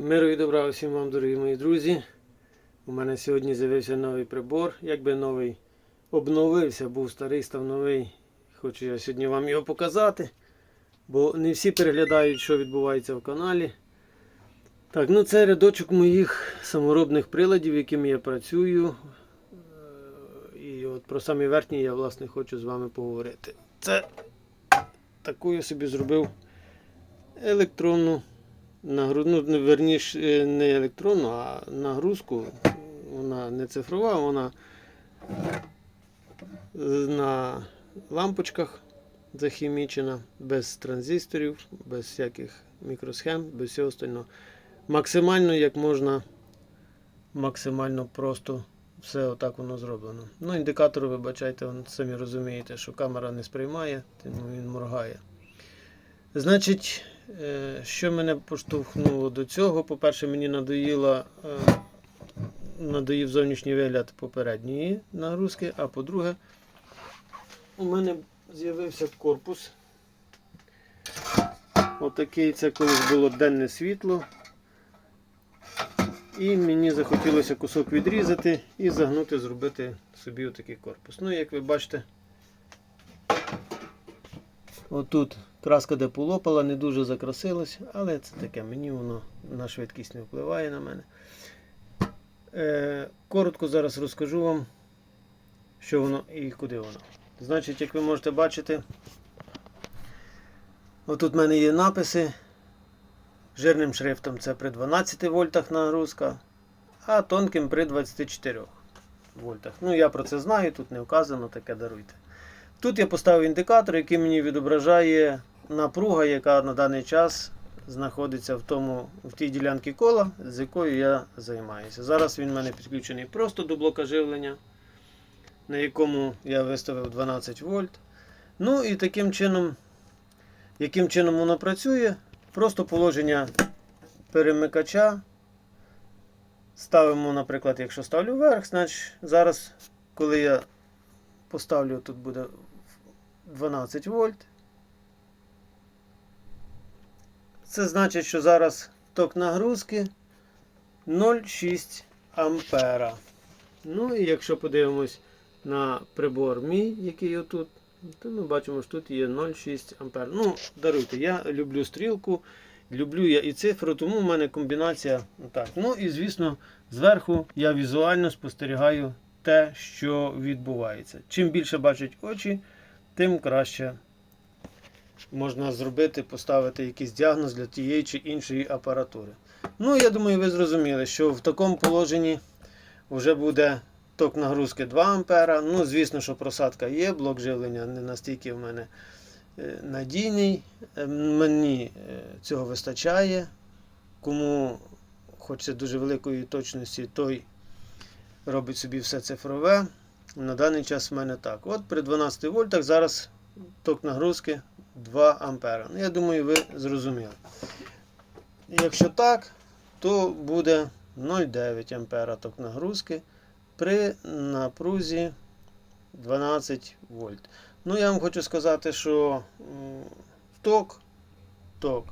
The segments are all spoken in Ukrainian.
Миру і добра усім вам, дорогі мої друзі. У мене сьогодні з'явився новий прибор. Якби новий обновився, був старий, став новий. Хочу я сьогодні вам його показати. Бо не всі переглядають, що відбувається в каналі. Так, ну це рядочок моїх саморобних приладів, якими я працюю. Е, І от про самі верхні я власне хочу з вами поговорити. Це таку я собі зробив електронну нагрузку, ну, верніше, не електронну, а нагрузку. Вона не цифрова, вона на лампочках захімічена, без транзисторів, без всяких мікросхем, без всього остального. Максимально як можна, максимально просто все отак воно зроблено. Ну, індикатор, вибачайте, вон, самі розумієте, що камера не сприймає, тому він моргає. Значить, що мене поштовхнуло до цього? По-перше, мені надоїла, е, надоїв зовнішній вигляд попередньої нагрузки, а по-друге, у мене з'явився корпус. Отакий це колись було денне світло. І мені захотілося кусок відрізати і загнути, зробити собі отакий корпус. Ну, як ви бачите, отут краска де полопала, не дуже закрасилась, але це таке, мені воно на швидкість не впливає на мене. Е, коротко зараз розкажу вам, що воно і куди воно. Значить, як ви можете бачити, отут в мене є написи. Жирним шрифтом це при 12 вольтах нагрузка, а тонким при 24 вольтах. Ну, я про це знаю, тут не вказано, таке даруйте. Тут я поставив індикатор, який мені відображає напруга, яка на даний час знаходиться в тому, в тій ділянці кола, з якою я займаюся. Зараз він в мене підключений просто до блока живлення, на якому я виставив 12 вольт. Ну і таким чином, яким чином воно працює, просто положення перемикача. Ставимо, наприклад, якщо ставлю вверх, значить зараз, коли я поставлю, тут буде 12 вольт. Це значить, що зараз ток нагрузки 0,6 ампера. Ну і якщо подивимось на прибор мій, який отут, то ми бачимо, що тут є 0,6 ампер. Ну, даруйте, я люблю стрілку, люблю я і цифру, тому в мене комбінація так. Ну і звісно, зверху я візуально спостерігаю те, що відбувається. Чим більше бачать очі, тим краще можна зробити, поставити якийсь діагноз для тієї чи іншої апаратури. Ну, я думаю, ви зрозуміли, що в такому положенні вже буде ток нагрузки 2 А. Ну, звісно, що просадка є, блок живлення не настільки в мене е, надійний. Е, Мені е, цього вистачає. Кому хочеться дуже великої точності, той робить собі все цифрове. На даний час в мене так. От при 12 вольтах зараз ток нагрузки 2 ампера. Ну, я думаю, ви зрозуміли. Якщо так, то буде 0,9 ампера ток нагрузки при напрузі 12 вольт. Ну, я вам хочу сказати, що ток, ток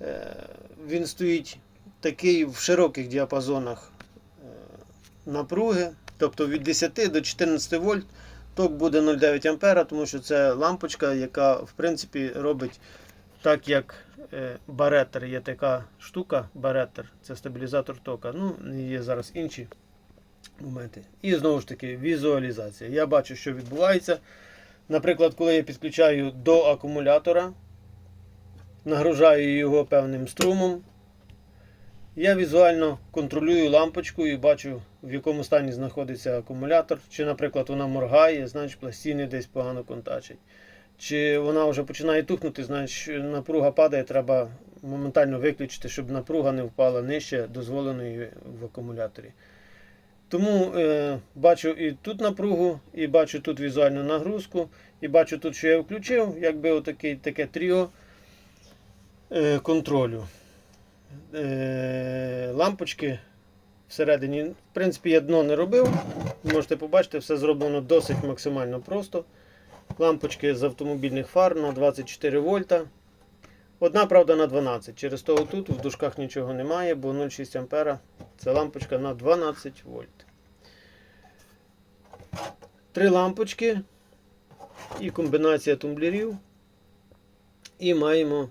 е, він стоїть такий в широких діапазонах е, напруги, тобто від 10 до 14 вольт. Ток буде 0,9 ампера, тому що це лампочка, яка в принципі робить так, як е, баретер. Є така штука, баретер, це стабілізатор тока. Ну, є зараз інші моменти. І знову ж таки, візуалізація. Я бачу, що відбувається. Наприклад, коли я підключаю до акумулятора, нагружаю його певним струмом. Я візуально контролюю лампочку і бачу, в якому стані знаходиться акумулятор. Чи, наприклад, вона моргає, значить пластини десь погано контачать. Чи вона вже починає тухнути, значить напруга падає, треба моментально виключити, щоб напруга не впала нижче дозволеної в акумуляторі. Тому е, бачу і тут напругу, і бачу тут візуальну нагрузку, і бачу тут, що я включив, якби отакий, таке тріо е, контролю. Е, лампочки всередині. В принципі, я дно не робив. Можете побачити, все зроблено досить максимально просто. Лампочки з автомобільних фар на 24 вольта. Одна, правда, на 12. Через того тут в дужках нічого немає, бо 0,6 ампера це лампочка на 12 вольт. Три лампочки і комбінація тумблерів. І маємо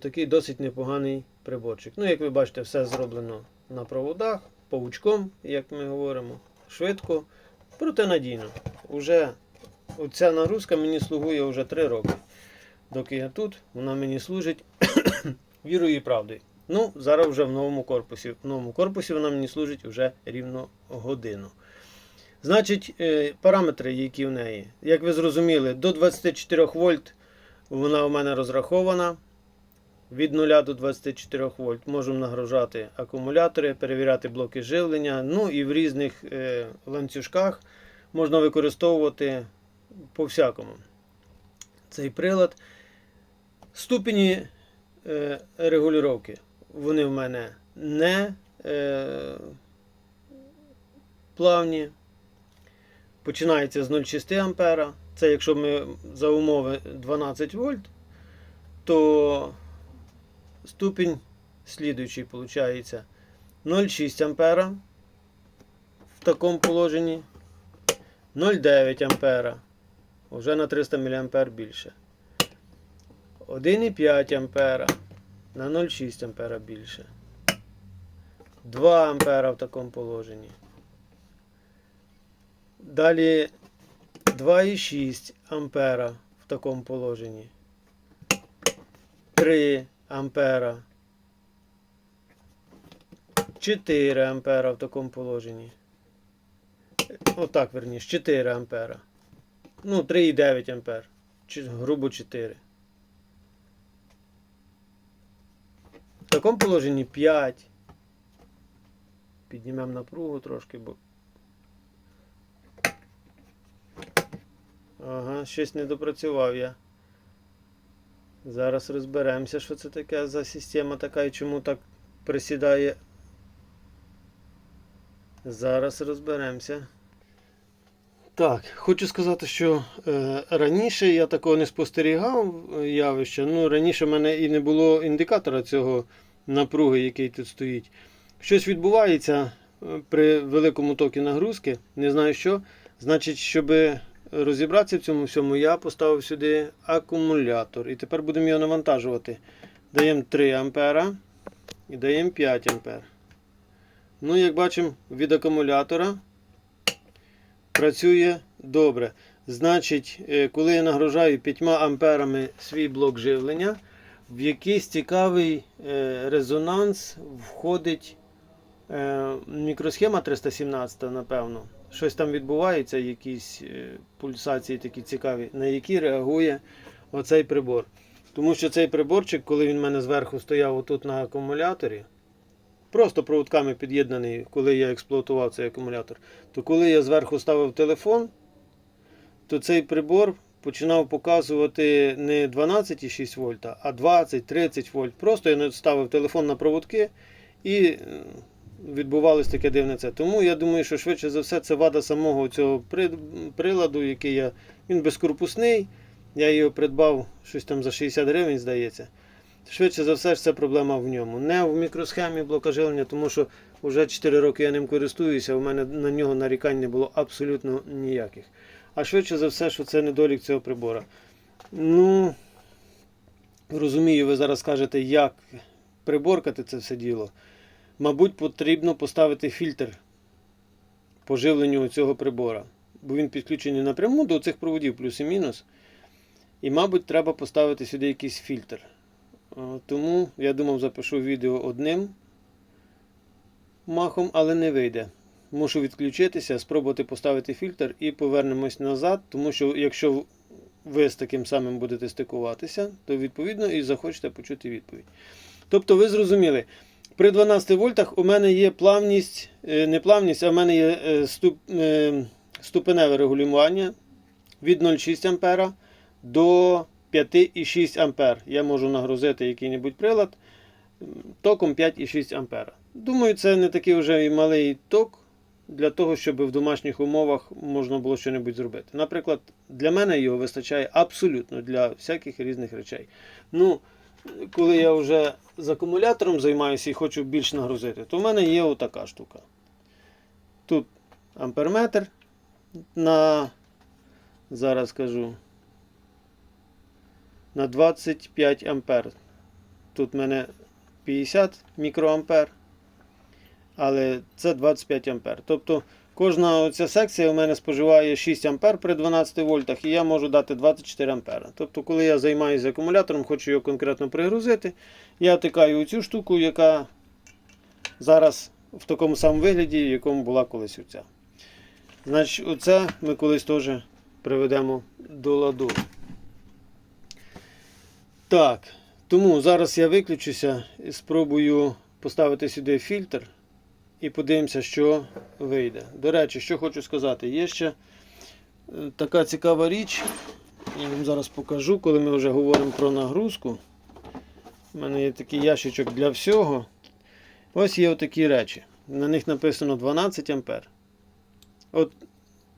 такий досить непоганий приборчик. Ну, як ви бачите, все зроблено на проводах, паучком, як ми говоримо, швидко, проте надійно. Уже оця нагрузка мені слугує вже 3 роки. Доки я тут, вона мені служить вірою і правдою. Ну, зараз вже в новому корпусі. В новому корпусі вона мені служить вже рівно годину. Значить, е, параметри, які в неї, як ви зрозуміли, до 24 вольт вона у мене розрахована. Від 0 до 24 вольт можемо нагружати акумулятори, перевіряти блоки живлення. Ну і в різних е, ланцюжках можна використовувати по всякому цей прилад. Ступені е, регулювання. Вони в мене не е, плавні. Починається з 0,6 ампера. Це якщо ми за умови 12 вольт, то ступінь слідуючий виходить 0,6 ампера в такому положенні, 0,9 ампера, вже на 300 мА більше. 1,5 ампера на 0,6 ампера більше. 2 ампера в такому положенні. Далі 2,6 ампера в такому положенні. 3 ампера. 4 ампера в такому положенні. Отак, верніше, 4 ампера. Ну, 3,9 ампер. Чи, грубо 4. В такому положенні 5. Піднімемо напругу трошки, бо. Ага, щось не допрацював я. Зараз розберемося, що це таке за система така і чому так присідає. Зараз розберемося. Так, хочу сказати, що е, раніше я такого не спостерігав е, явища. Ну, раніше в мене і не було індикатора цього напруги, який тут стоїть. Щось відбувається е, при великому токі нагрузки, не знаю що. Значить, щоб розібратися в цьому всьому, я поставив сюди акумулятор. І тепер будемо його навантажувати. Даємо 3 ампера і даємо 5 ампер. Ну, як бачимо, від акумулятора працює добре. Значить, е, коли я нагружаю 5 амперами свій блок живлення, в якийсь цікавий е, резонанс входить е, мікросхема 317, напевно. Щось там відбувається, якісь пульсації такі цікаві, на які реагує оцей прибор. Тому що цей приборчик, коли він в мене зверху стояв отут на акумуляторі, просто проводками під'єднаний, коли я експлуатував цей акумулятор, то коли я зверху ставив телефон, то цей прибор починав показувати не 12,6 вольта, а 20-30 вольт. Просто я ставив телефон на проводки і відбувалось таке дивне це. Тому я думаю, що швидше за все це вада самого цього приладу, який я. Він безкорпусний. Я його придбав щось там за 60 гривень, здається. Швидше за все, ж це проблема в ньому. Не в мікросхемі блока жилення, тому що вже 4 роки я ним користуюся, у мене на нього нарікань не було абсолютно ніяких. А швидше за все, що це недолік цього прибора. Ну, розумію, ви зараз скажете, як приборкати це все діло. Мабуть, потрібно поставити фільтр по живленню цього прибора. Бо він підключений напряму до цих проводів, плюс і мінус. І, мабуть, треба поставити сюди якийсь фільтр. Тому я думав, запишу відео одним махом, але не вийде. Мушу відключитися, спробувати поставити фільтр і повернемось назад, тому що якщо ви з таким самим будете стикуватися, то відповідно і захочете почути відповідь. Тобто, ви зрозуміли, при 12 вольтах у мене є плавність, е, не плавність, а в мене є е, ступ, е, ступеневе регулювання від 0,6 А до 5,6 А. Я можу нагрузити який-небудь прилад током 5,6 А. Думаю, це не такий вже і малий ток для того, щоб в домашніх умовах можна було щось зробити. Наприклад, для мене його вистачає абсолютно для всяких різних речей. Ну, коли я вже з акумулятором займаюся і хочу більш нагрузити, то в мене є отака штука. Тут амперметр на, зараз скажу, на 25 ампер. Тут в мене 50 мікроампер, але це 25 ампер. Тобто кожна оця секція у мене споживає 6 ампер при 12 вольтах, і я можу дати 24 ампера. Тобто, коли я займаюся акумулятором, хочу його конкретно пригрузити, я втикаю у цю штуку, яка зараз в такому самому вигляді, в якому була колись оця. Значить, оце ми колись теж приведемо до ладу. Так, тому зараз я виключуся і спробую поставити сюди фільтр і подивимося, що вийде. До речі, що хочу сказати, є ще е, така цікава річ. Я вам зараз покажу, коли ми вже говоримо про нагрузку. У мене є такий ящичок для всього. Ось є отакі речі. На них написано 12 ампер. От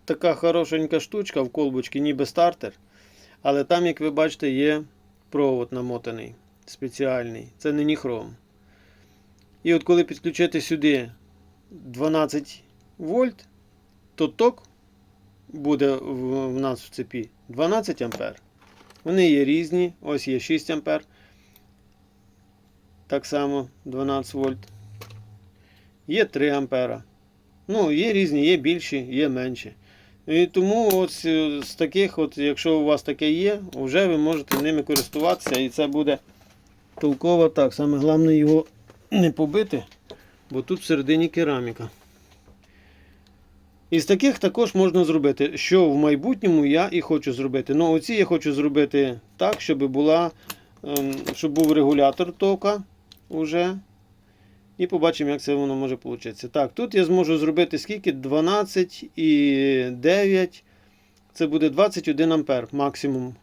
така хорошенька штучка в колбочці, ніби стартер. Але там, як ви бачите, є провод намотаний спеціальний. Це не ніхром. І от коли підключити сюди 12 вольт, то ток буде в, нас в цепі 12 ампер. Вони є різні. Ось є 6 ампер. Так само 12 вольт. Є 3 ампера. Ну, є різні, є більші, є менші. І тому от з з таких, от, якщо у вас таке є, вже ви можете ними користуватися і це буде толково так. Саме головне його не побити, бо тут всередині кераміка. Із таких також можна зробити, що в майбутньому я і хочу зробити. Ну, оці я хочу зробити так, щоб була, ем, щоб був регулятор тока уже. І побачимо, як це воно може вийти. Так, тут я зможу зробити скільки? 12 і 9. Це буде 21 ампер максимум.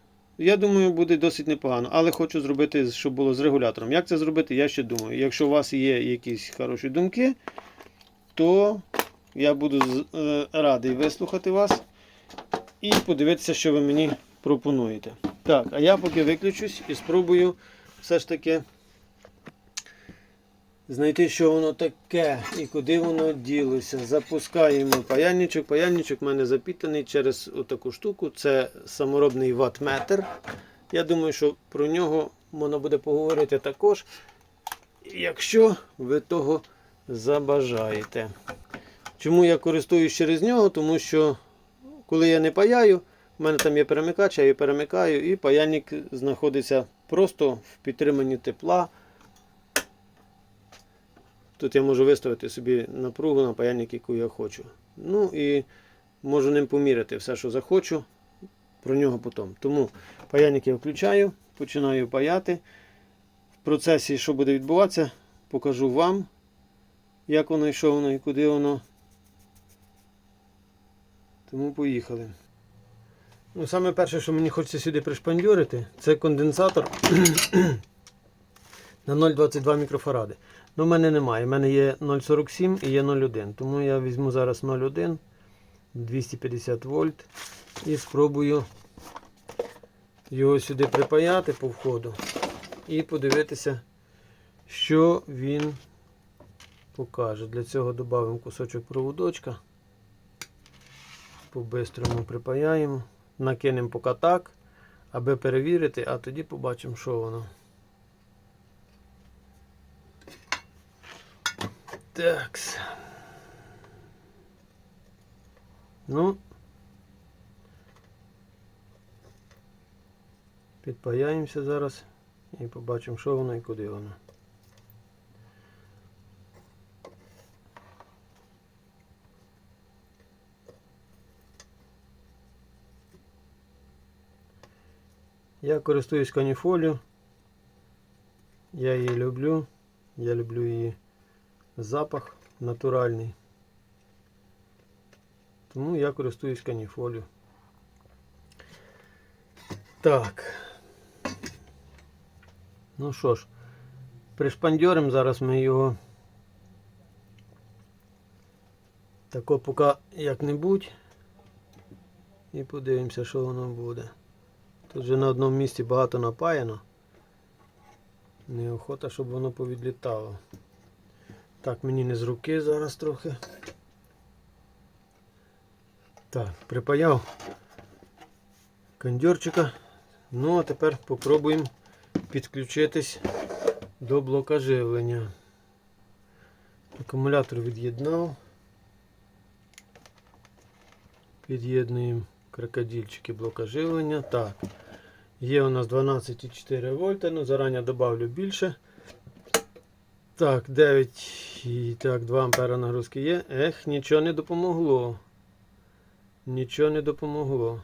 Я думаю, буде досить непогано. Але хочу зробити, щоб було з регулятором. Як це зробити, я ще думаю. Якщо у вас є якісь хороші думки, то я буду е, радий вислухати вас і подивитися, що ви мені пропонуєте. Так, а я поки виключусь і спробую все ж таки знайти, що воно таке і куди воно ділося. Запускаємо паяльничок. Паяльничок в мене запітаний через отаку штуку. Це саморобний ватметр. Я думаю, що про нього можна буде поговорити також, якщо ви того забажаєте. Чому я користуюсь через нього? Тому що коли я не паяю, в мене там є перемикач, я її перемикаю, і паяльник знаходиться просто в підтриманні тепла. Тут я можу виставити собі напругу на паяльник, яку я хочу. Ну і можу ним поміряти все, що захочу. Про нього потім. Тому паяльник я включаю, починаю паяти. В процесі, що буде відбуватися, покажу вам, як воно і що воно і куди воно. Тому поїхали. Ну, саме перше, що мені хочеться сюди пришпандьорити, це конденсатор на 0,22 мікрофаради. Ну, в мене немає. У мене є 0,47 і є 0,1. Тому я візьму зараз 0,1 250 вольт і спробую його сюди припаяти по входу і подивитися, що він покаже. Для цього додамо кусочок проводочка. По-бистрому припаяємо, накинемо поки так, аби перевірити, а тоді побачимо, що воно. Такс. Ну. Підпаяємося зараз і побачимо, що воно і куди воно. Я користуюсь каніфолію. Я її люблю. Я люблю її запах натуральний. Тому я користуюсь каніфолію. Так. Ну що ж, пришпандьоримо зараз ми його тако поки як-небудь. І подивимося, що воно буде. Тут вже на одному місці багато напаяно. Неохота, щоб воно повідлітало. Так, мені не з руки зараз трохи. Так, припаяв кондьорчика. Ну, а тепер попробуємо підключитись до блока живлення. Акумулятор від'єднав. Під'єднуємо крокодильчики блока живлення. Так. Є у нас 12,4 вольта, ну зарані добавлю більше. Так, 9 і так, 2 ампера нагрузки є. Ех, нічого не допомогло. Нічого не допомогло.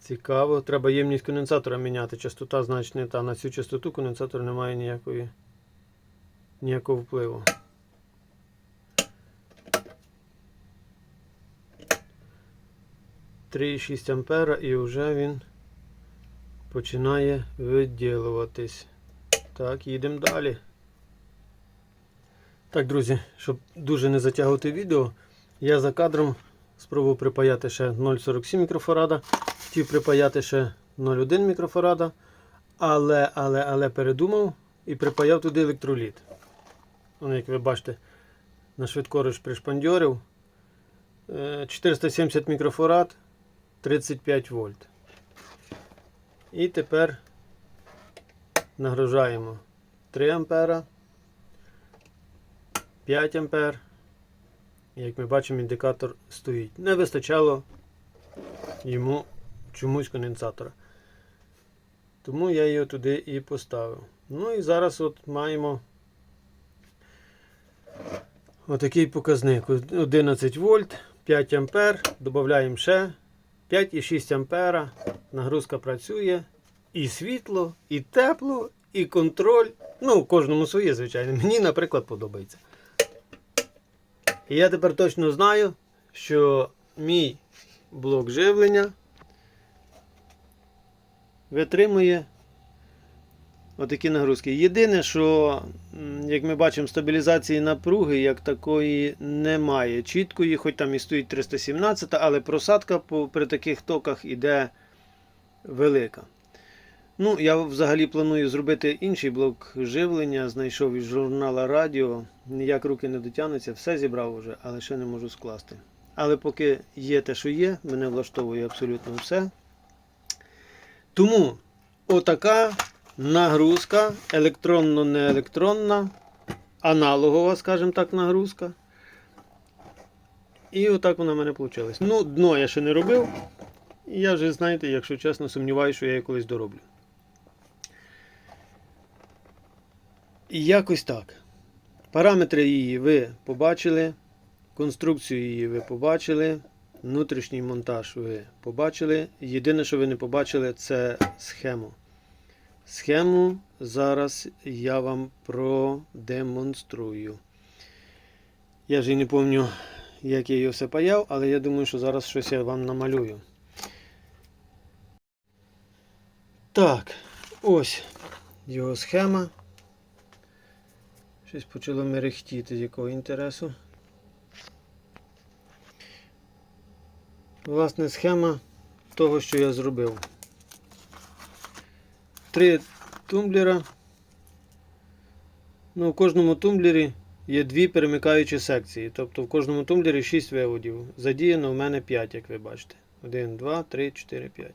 Цікаво, треба ємність конденсатора міняти. Частота значить та. На цю частоту конденсатор не має ніякої, ніякого впливу. Три 6 ампера і вже він починає виділуватись. Так, їдемо далі. Так, друзі, щоб дуже не затягувати відео, я за кадром спробував припаяти ще 0,47 мікрофарада, хотів припаяти ще 0,1 мікрофарада, але, але, але передумав і припаяв туди електроліт. Воно, як ви бачите, на швидкориш пришпандьорив. Е, 470 мікрофарад, 35 вольт. І тепер нагружаємо 3 ампера, 5 ампер. Як ми бачимо, індикатор стоїть. Не вистачало йому чомусь конденсатора. Тому я його туди і поставив. Ну і зараз от маємо отакий показник. 11 вольт, 5 ампер, додаємо ще 5,6 ампера. Нагрузка працює. І світло, і тепло, і контроль. Ну, кожному своє, звичайно. Мені, наприклад, подобається. І я тепер точно знаю, що мій блок живлення витримує отакі нагрузки. Єдине, що, як ми бачимо, стабілізації напруги як такої немає. Чіткої, хоч там і стоїть 317, але просадка при таких токах іде велика. Ну, я взагалі планую зробити інший блок живлення. Знайшов із журнала Радіо. Ніяк руки не дотягнуться, все зібрав уже, але ще не можу скласти. Але поки є те, що є, мене влаштовує абсолютно все. Тому отака нагрузка, електронно-не електронна, аналогова, скажімо так, нагрузка. І отак вона в мене вийшла. Ну, дно я ще не робив. Я вже, знаєте, якщо чесно, сумніваюся, що я її колись дороблю. І якось так. Параметри її ви побачили, конструкцію її ви побачили, внутрішній монтаж ви побачили. Єдине, що ви не побачили, це схему. Схему зараз я вам продемонструю. Я і не пам'ятаю, як я її все паяв, але я думаю, що зараз щось я вам намалюю. Так, ось його схема. Щось почало мерехтіти з якого інтересу. Власне, схема того, що я зробив. Три тумблера. Ну, у кожному тумблері є дві перемикаючі секції. Тобто в кожному тумблері 6 виводів. Задіяно в мене 5, як ви бачите. 1, 2, 3, 4, 5.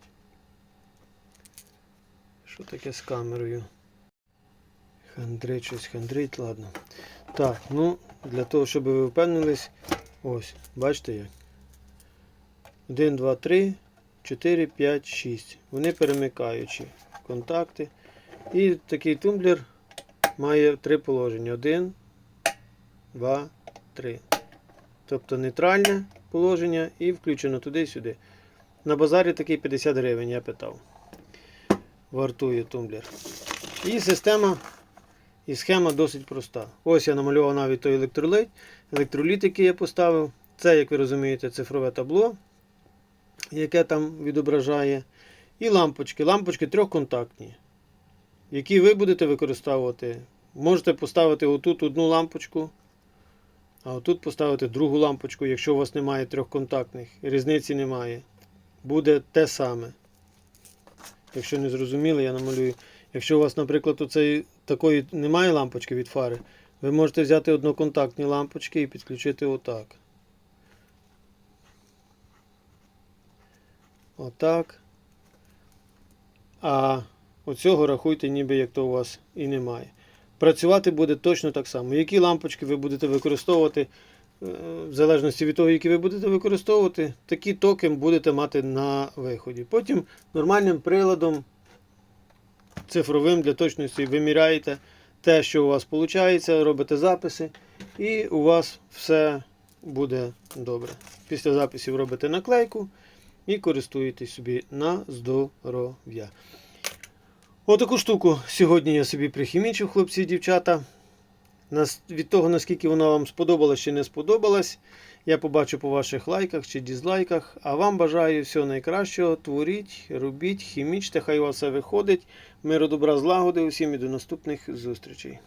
Що таке з камерою? Хандрить щось хандрить, ладно. Так, ну, для того, щоб ви впевнились, ось, бачите як? 1, 2, 3, 4, 5, 6. Вони перемикаючі контакти. І такий тумблер має три положення. 1, 2, 3. Тобто нейтральне положення і включено туди-сюди. На базарі такий 50 гривень, я питав. Вартує тумблер. І система і схема досить проста. Ось я намалював навіть той електролит, електроліт, який я поставив. Це, як ви розумієте, цифрове табло, яке там відображає. І лампочки. Лампочки трьохконтактні, які ви будете використовувати. Можете поставити отут одну лампочку, а отут поставити другу лампочку, якщо у вас немає трьохконтактних. Різниці немає. Буде те саме. Якщо не зрозуміли, я намалюю. Якщо у вас, наприклад, оцей, такої немає лампочки від фари, ви можете взяти одноконтактні лампочки і підключити отак. Отак. А оцього рахуйте, ніби як то у вас і немає. Працювати буде точно так само. Які лампочки ви будете використовувати, е, в залежності від того, які ви будете використовувати, такі токи будете мати на виході. Потім нормальним приладом цифровим для точності виміряєте те, що у вас виходить, робите записи, і у вас все буде добре. Після записів робите наклейку і користуєтесь собі на здоров'я. Отаку штуку сьогодні я собі прихімічив, хлопці і дівчата. Від того, наскільки вона вам сподобалась чи не сподобалась, я побачу по ваших лайках чи дізлайках. А вам бажаю всього найкращого. Творіть, робіть, хімічте, хай у вас все виходить. Миру, добра, злагоди усім і до наступних зустрічей.